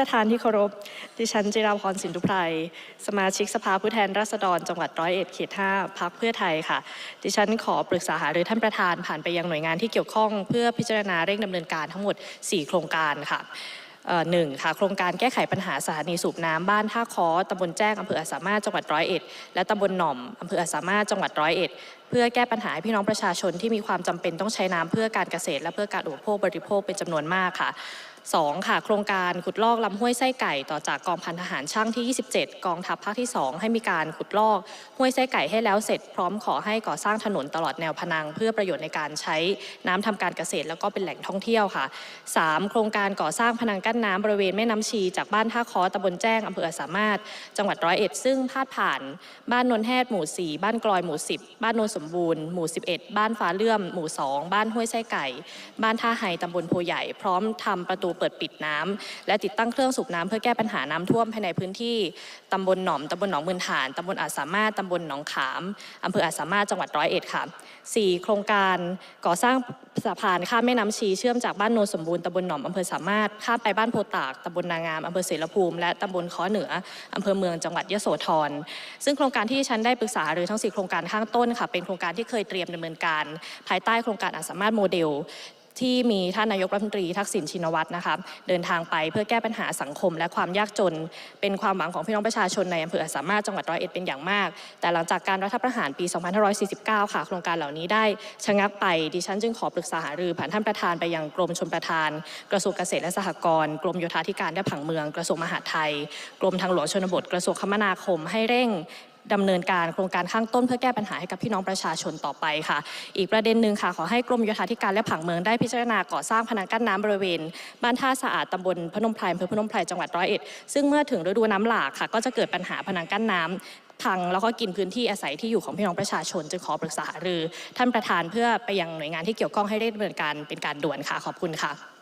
ประธานที่เคารพ ดิฉันจิราพรสินทุไพร สมาชิกสภาผู้แทนราษฎร จังหวัดร้อยเอ็ดเขตห้าพักเพื่อไทยค่ะ ดิฉันขอปรึกษาหารือท่านประธานผ่านไปยังหน่วยงานที่เกี่ยวข้อง เพื่อพิจารณาเร่งดำเนินการทั้งหมด 4 โครงการค่ะหนึ่งค่ะโครงการแก้ไขปัญหาสถานีสูบน้ำบ้านท่าคอตำบลแจ้งอำเภออาสามารถจังหวัดร้อยเอ็ดและตำบลหน่อมอำเภออาสามารถจังหวัดร้อยเอ็ดเพื่อแก้ปัญหาพี่น้องประชาชนที่มีความจำเป็นต้องใช้น้ำเพื่อการเกษตร และเพื่อการอุปโภคบริโภคเป็นจำนวนมากค่ะ 2. ค่ะ โครงการขุดลอกลำห้วยไส้ไก่ต่อจากกองพันทหารช่างที่ 27 กองทัพภาคที่ 2 ให้มีการขุดลอกห้วยไส้ไก่ให้แล้วเสร็จ พร้อมขอให้ก่อสร้างถนนตลอดแนวพนัง เพื่อประโยชน์ในการใช้น้ำทำการเกษตร แล้วก็เป็นแหล่งท่องเที่ยวค่ะ 3. โครงการก่อสร้างพนังกั้นน้ำบริเวณแม่น้ำชี จากบ้านท่าคอตำบลแจ้งอำเภอสามารถ จังหวัดร้อยเอ็ดซึ่งพาดผ่าน บ้านนนแฮดหมู่ 4 บ้านกลอยหมู่ 10 บ้านโนนสมบูรณ์ หมู่ 11 บ้านฟ้าเลื่อม หมู่ 2 บ้านห้วยไส้ไก่ บ้านท่าไฮตำบลโพใหญ่ พร้อมทำประตูเปิดปิดน้ำและติดตั้งเครื่องสูบน้ำเพื่อแก้ปัญหาน้ำท่วมภายในพื้นที่ตำบลหนอมตำบลหนองมืนฐานตำบลอาสามารถตำบลหนองขามอำเภออาสามารถจังหวัดร้อยเอ็ดค่ะ 4. โครงการก่อสร้างสะพานข้ามแม่น้ำชีเชื่อมจากบ้านโนนสมบูรณ์ตำบลหนอมอำเภอสามารถข้ามไปบ้านโพตากตำบลนางามอำเภอเสรภูมิและตำบลค้อเหนืออำเภอเมืองจังหวัดยโสธรซึ่งโครงการที่ฉันได้ปรึกษาหรือทั้ง 4 โครงการข้างต้นค่ะเป็นโครงการที่เคยเตรียมดำเนินการ ภายใต้โครงการอาสามารถโมเดลที่มีท่านนายกรัฐมนตรีทักษิณชินวัตรนะคะเดินทางไปเพื่อแก้ปัญหาสังคม และความยากจน เป็นความหวังของพี่น้องประชาชนในอำเภออาสามารถจังหวัดร้อยเอ็ดเป็นอย่างมาก แต่หลังจากการรัฐประหารปี 2549 ค่ะ โครงการเหล่านี้ได้ชะงักไปดิฉันจึงขอปรึกษาหารือผ่านท่านประธานไปยังกรมชลประทาน กระทรวงเกษตรและสหกรณ์กรมโยธาธิการและผังเมือง กระทรวงมหาดไทย กรมทางหลวงชนบท กระทรวงคมนาคมให้เร่ง ดำเนินการโครงการข้างต้นเพื่อแก้ปัญหาให้กับพี่น้องประชาชนต่อไปค่ะ อีกประเด็นหนึ่งค่ะ ขอให้กรมโยธาธิการและผังเมืองได้พิจารณาก่อสร้างพนังกั้นน้ำบริเวณ บ้านท่าสะอาดตำบลพนมไพรอำเภอพนมไพรจังหวัดร้อยเอ็ดซึ่งเมื่อถึงฤดูน้ำหลากค่ะ ก็จะเกิดปัญหาพนังกั้นน้ำพังแล้วก็กินพื้นที่อาศัยที่อยู่ของพี่น้องประชาชนจึงขอปรึกษาหรือท่านประธานเพื่อไปยังหน่วยงานที่เกี่ยวข้องให้ได้ดำเนินการเป็นการด่วนค่ะขอบคุณค่ะ